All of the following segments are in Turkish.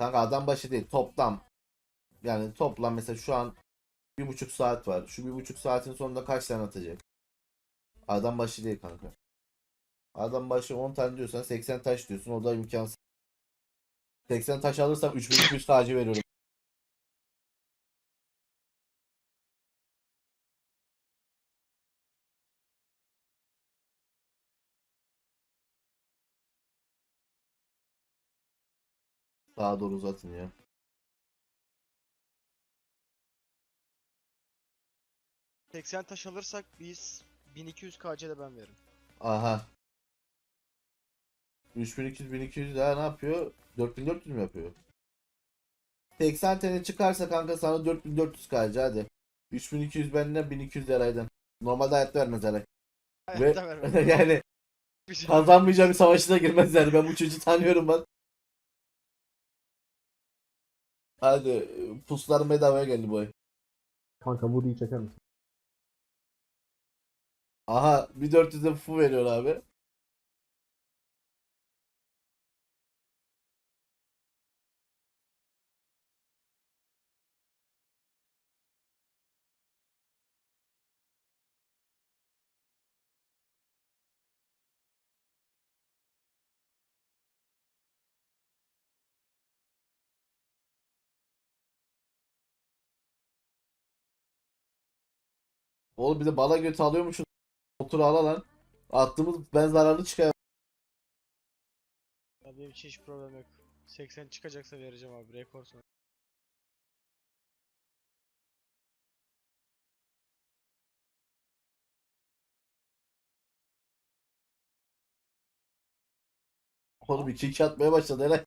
Kanka adam başı değil toplam. Yani toplam mesela şu an bir buçuk saat var. Şu bir buçuk saatin sonunda kaç tane atacak? Adam başı değil kanka. Adam başı 10 tane diyorsan 80 taş diyorsun. O da imkansız. 80 taş alırsam 3200 tacı veriyorum. Daha doğru uzatın ya. 80 taş alırsak biz 1200 KC de ben veririm. Aha. 3200 1200 daha ne yapıyor? 4400 mü yapıyor? 80 TL çıkarsa kanka sana 4400 kalacak hadi. 3200 benden 1200 liraydan. Normalde hayatta vermez herhalde. Hayatta vermem. yani Bir şey- kazanmayacağı bir savaşına girmez yani. Ben bu çocuğu tanıyorum ben. Hadi puslar bedavaya geldi bu ay. Kanka Woody'yi çeker misin? Aha bir 400'e fu veriyor abi. Oğlum bir de bala götü alıyormuşsun. Otur ala lan. Attığımız ben zararlı çıkar. Ya benim için hiç problem yok. 80 çıkacaksa vereceğim abi rekor sonra. Oğlum iki iki atmaya başladı hele.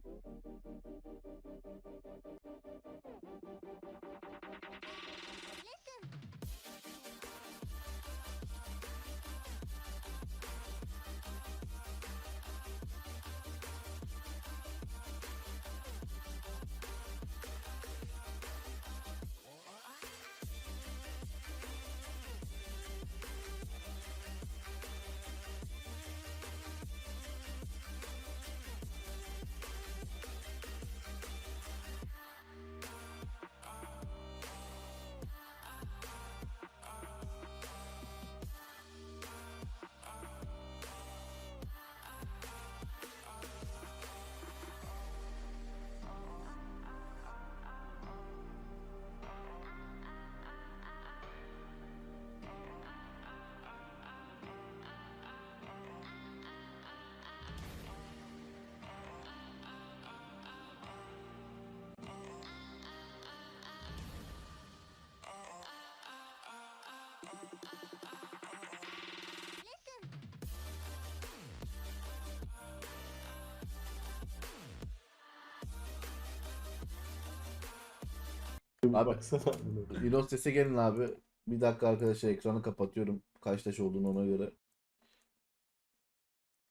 Abi- Baksana. Sese gelin abi. Bir dakika arkadaşlar ekranı kapatıyorum. Kaç taş olduğunu ona göre.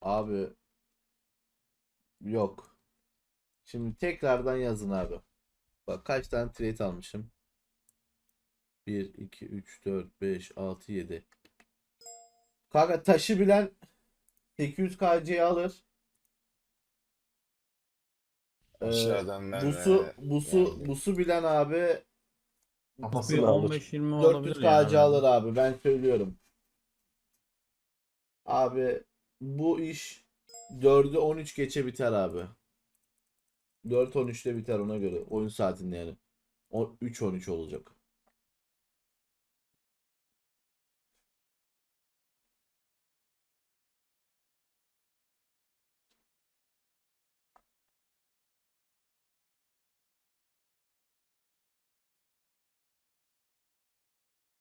Abi. Yok. Şimdi tekrardan yazın abi. Bak kaç tane trade almışım. 1, 2, 3, 4, 5, 6, 7. Kanka taşı bilen 800 KC'yi alır. Ee, Aşağıdan ben busu, de busu, yani. busu bilen abi Bir alır. 15-20 olabilir 400 yani. KC alır abi ben söylüyorum. Abi bu iş 4'ü 13 geçe biter abi. 4-13'te biter ona göre. Oyun saatinde yani. O 3-13 olacak.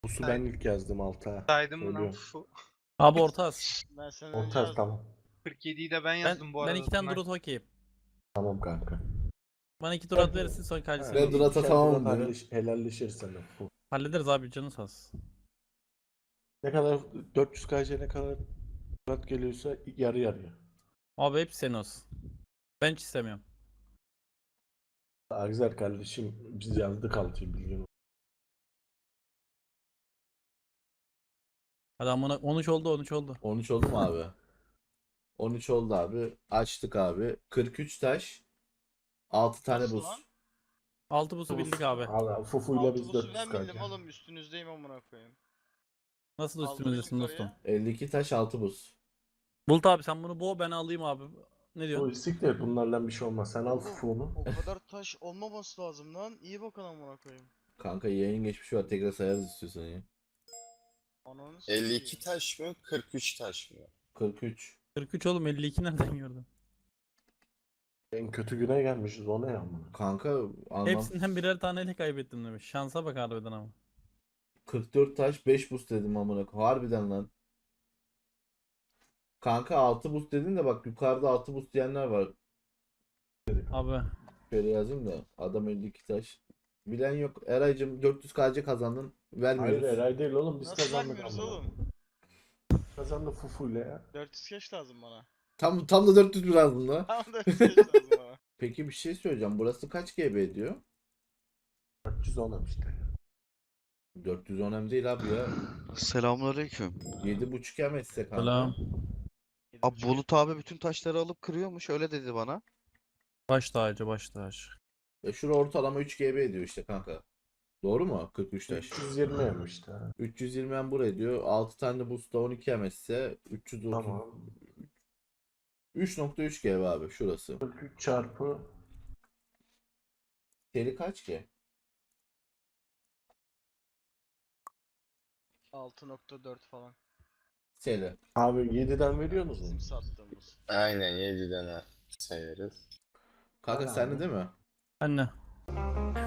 Bu su ben ilk yazdım alta. Saydım lan Söylüyorum. fu. Abi orta az. Ben sana önce Orta tamam. 47'yi de ben Ben, yazdım bu ben arada. iki tane drot okeyim. Tamam kanka. Bana iki durat verirsin sonra kalesi. Ben Durat'a tamamım Durat dedi. halleş- Helalleşirsen de bu. Hallederiz abi canı sağ olsun. Ne kadar 400 KC ne kadar Durat geliyorsa yarı yarıya. Abi hepsi senin olsun. Ben hiç istemiyorum. Daha güzel kardeşim biz yazdık altıyı bilgin. Hadi amına 13 oldu 13 oldu. 13 oldu mu abi? 13 oldu abi. Açtık abi. 43 taş. 6 tane Nasıl buz. lan? 6 busu bildik abi. Allah Fufu'yla biz Autobusu 400 ben bildim oğlum üstünüzdeyim amına koyayım. Nasıl Aldım üstümüzdesin yukarıya. dostum? 52 taş 6 buz. Bulut abi sen bunu boğ ben alayım abi. Ne Bu diyorsun? siktir bunlarla bir şey olmaz. Sen al Fufu'nu. O kadar taş olmaması lazım lan. İyi bakın amına koyayım. Kanka yayın geçmişi var. Tekrar sayarız istiyorsan ya. Ananı sikeyim. 52 taş mı? 43 taş mı? 43. 43 oğlum 52 nereden gördün? En kötü güne gelmişiz o ne ya amına. Kanka anlam. Hepsinden birer taneyle kaybettim demiş. Şansa bak harbiden ama. 44 taş 5 buz dedim amına koyayım. Harbiden lan. Kanka 6 buz dedin de bak yukarıda 6 buz diyenler var. Abi Şöyle yazayım da adam 52 taş. Bilen yok. Eraycım 400 KC kazandın. Vermiyoruz. Hayır Eray değil oğlum biz Nasıl kazandık vermiyoruz oğlum? Kazandı Fufu'yla ya. 400 cash lazım bana. Tam tam da 400 bir lazım da. Tam 400 cash lazım bana. Peki bir şey söyleyeceğim. Burası kaç GB ediyor? 410 işte. 410 hem değil abi ya. Selamünaleyküm. 7.5 hem etse kanka. selam. Abi Bulut abi bütün taşları alıp kırıyormuş öyle dedi bana. Baş tacı baş tacı. E şura ortalama 3 GB ediyor işte kanka. Doğru mu? 43 taş. 320 em işte. ha. 320 hem buraya diyor. 6 tane de boost'ta 12 hem etse 330. Tamam. 3.3 GB abi şurası. 43 çarpı Seri kaç ki? 6.4 falan. Seri. abi 7'den veriyor musun? Bizim sattığımız. Aynen 7'den ha- sayarız. Kanka sende değil mi? Anne.